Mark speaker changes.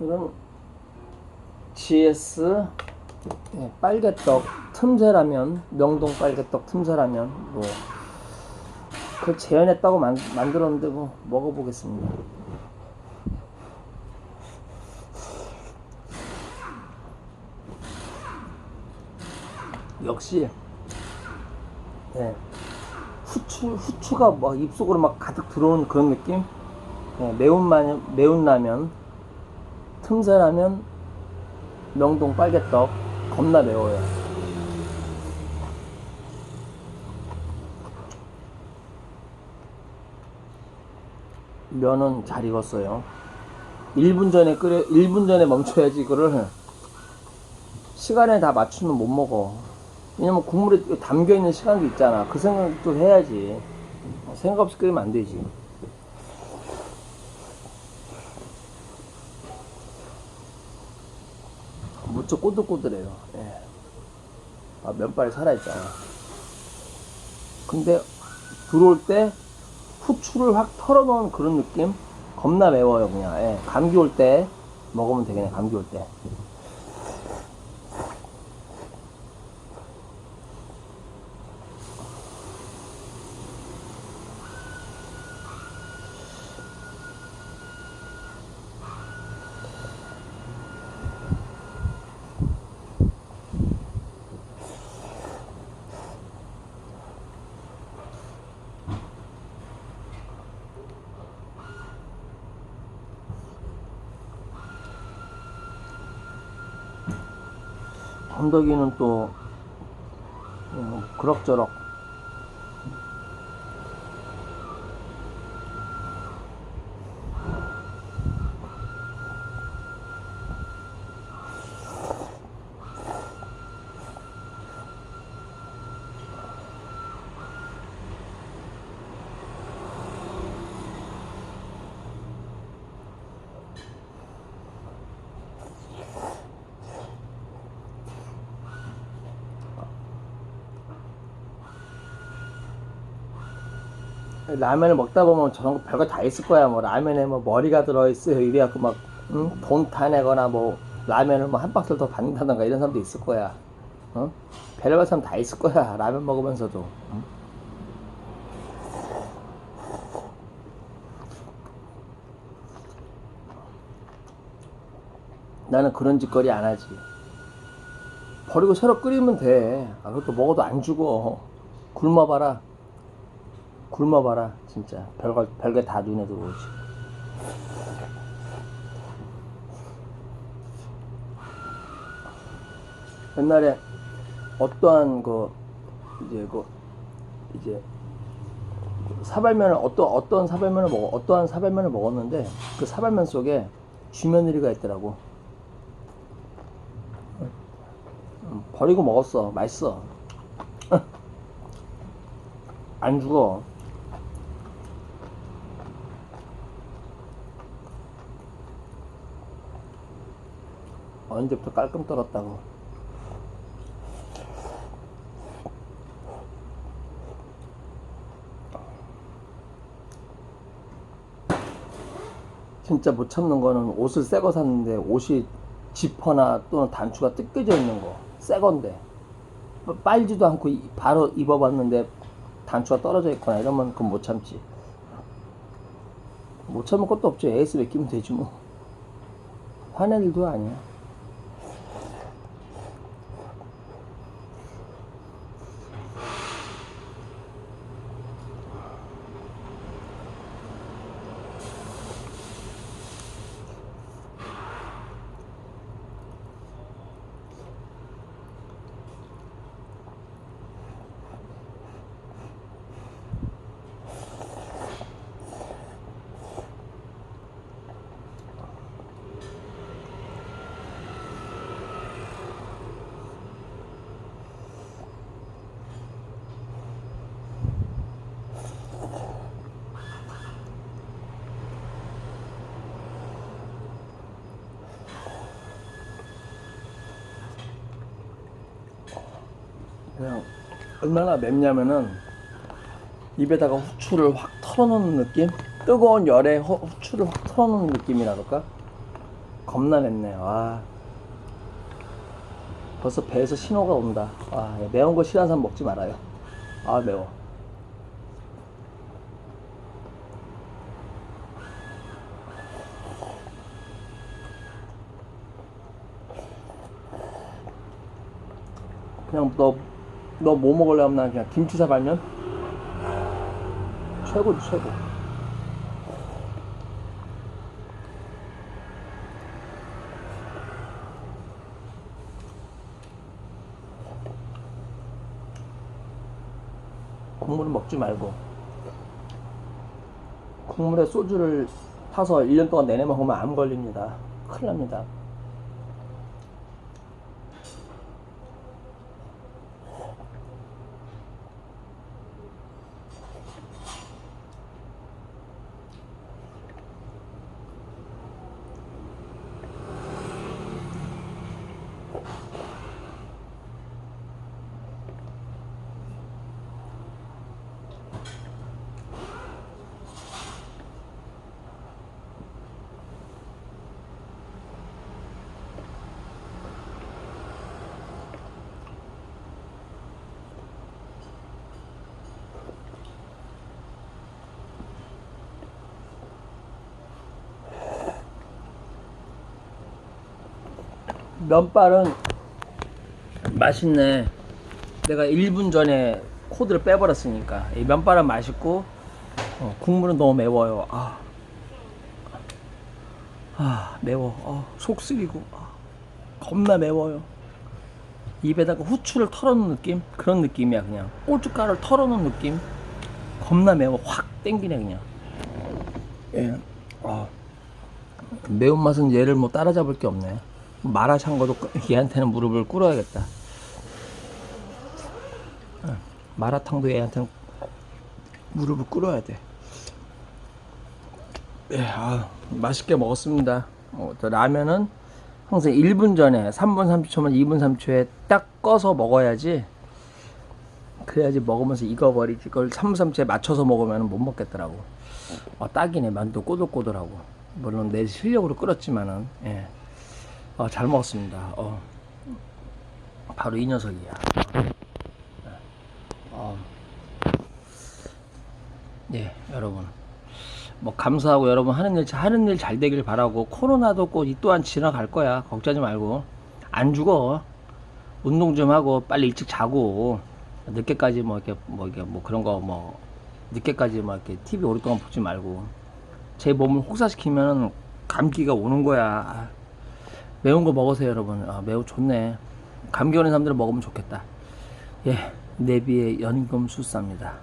Speaker 1: 이건 GS 예, 빨개떡 틈새라면 명동 빨개떡 틈새라면 뭐 그걸 재현했다고 만, 만들었는데 뭐 먹어보겠습니다. 역시 예, 후추 후추가 막 입속으로 막 가득 들어오는 그런 느낌. 예, 매운 라면 매운 라면 틈새라면 명동 빨개떡 겁나 매워요. 면은 잘 익었어요. 1분 전에 끓여 1분 전에 멈춰야지 이거를 시간에 다 맞추면 못 먹어. 왜냐면 국물에 담겨 있는 시간도 있잖아. 그 생각도 해야지. 어, 생각 없이 끓이면 안 되지. 무척 꼬들꼬들해요. 예. 아, 면발이 살아있잖아. 근데 들어올 때 후추를 확 털어놓은 그런 느낌? 겁나 매워요, 그냥. 예. 감기 올 때 먹으면 되겠네, 감기 올 때. 건더기는 또 음, 그럭저럭 라면을 먹다 보면 저런 거 별거 다 있을 거야. 뭐 라면에 뭐 머리가 들어있어요 이래갖고 막 응? 돈 타내거나 뭐 라면을 뭐 한 박스를 더 받는다던가 이런 사람도 있을 거야. 어? 별의별 사람 다 있을 거야. 라면 먹으면서도. 응? 나는 그런 짓거리 안 하지. 버리고 새로 끓이면 돼. 아, 그것도 먹어도 안 죽어. 굶어봐라 굶어봐라 진짜. 별거 별게 다 눈에 들어오지. 옛날에 어떠한 그 이제 그 이제 사발면을 어떤 어떤 사발면을 먹어 어떠한 사발면을 먹었는데 그 사발면 속에 쥐며느리가 있더라고. 음, 버리고 먹었어. 맛있어. 안 죽어 언제부터 깔끔 떨었다고. 진짜 못 참는 거는 옷을 새 거 샀는데 옷이 지퍼나 또는 단추가 뜯겨져 있는 거. 새 건데. 빨지도 않고 이- 바로 입어봤는데 단추가 떨어져 있거나 이러면 그건 못 참지. 못 참을 것도 없지. 에이스 맡기면 되지 뭐. 화낼 일도 아니야 그냥 얼마나 맵냐면은 입에다가 후추를 확 털어놓는 느낌? 뜨거운 열에 허- 후추를 확 털어놓는 느낌이라 그럴까? 겁나 맵네. 와. 벌써 배에서 신호가 온다. 아, 매운 거 싫어하는 사람 먹지 말아요. 아, 매워. 그냥 너, 너 뭐 먹으려면 난 그냥 김치 사발면? 최고지, 최고. 국물은 먹지 말고 국물에 소주를 타서 1년 동안 내내 먹으면 암 걸립니다. 큰일 납니다. 면발은 맛있네. 내가 1분 전에 코드를 빼버렸으니까 이 면발은 맛있고 어, 국물은 너무 매워요. 아, 아 매워. 어, 속 쓰리고 아, 겁나 매워요. 입에다가 후추를 털어놓은 느낌? 그런 느낌이야 그냥 고춧가루를 털어놓은 느낌? 겁나 매워 확 땡기네 그냥 예. 아. 매운맛은 얘를 뭐 따라잡을 게 없네 마라샹궈도 끄- 얘한테는 무릎을 꿇어야겠다. 어, 마라탕도 얘한테는 무릎을 꿇어야 돼. 예, 아, 맛있게 먹었습니다. 어, 또 라면은 항상 1분 전에 3분 30초만 2분 30초에 딱 꺼서 먹어야지. 그래야지 먹으면서 익어버리지. 그걸 3분 30초에 맞춰서 먹으면 못 먹겠더라고. 어, 딱이네. 만두 꼬들꼬들하고. 물론 내 실력으로 끓였지만은 예. 어, 잘 먹었습니다. 어. 바로 이 녀석이야. 어. 예 여러분. 뭐 감사하고 여러분 하는 일 하는 일 잘 되길 바라고 코로나도 꼭 이 또한 지나갈 거야. 걱정하지 말고. 안 죽어. 운동 좀 하고 빨리 일찍 자고. 늦게까지 뭐 이렇게 뭐 이게 뭐 그런 거 뭐 늦게까지 막 이렇게 TV 오랫동안 보지 말고. 제 몸을 혹사시키면 감기가 오는 거야. 아, 매운 거 먹으세요 여러분. 아, 매우 좋네. 감기 오는 사람들은 먹으면 좋겠다. 예 내비의 연금 술사입니다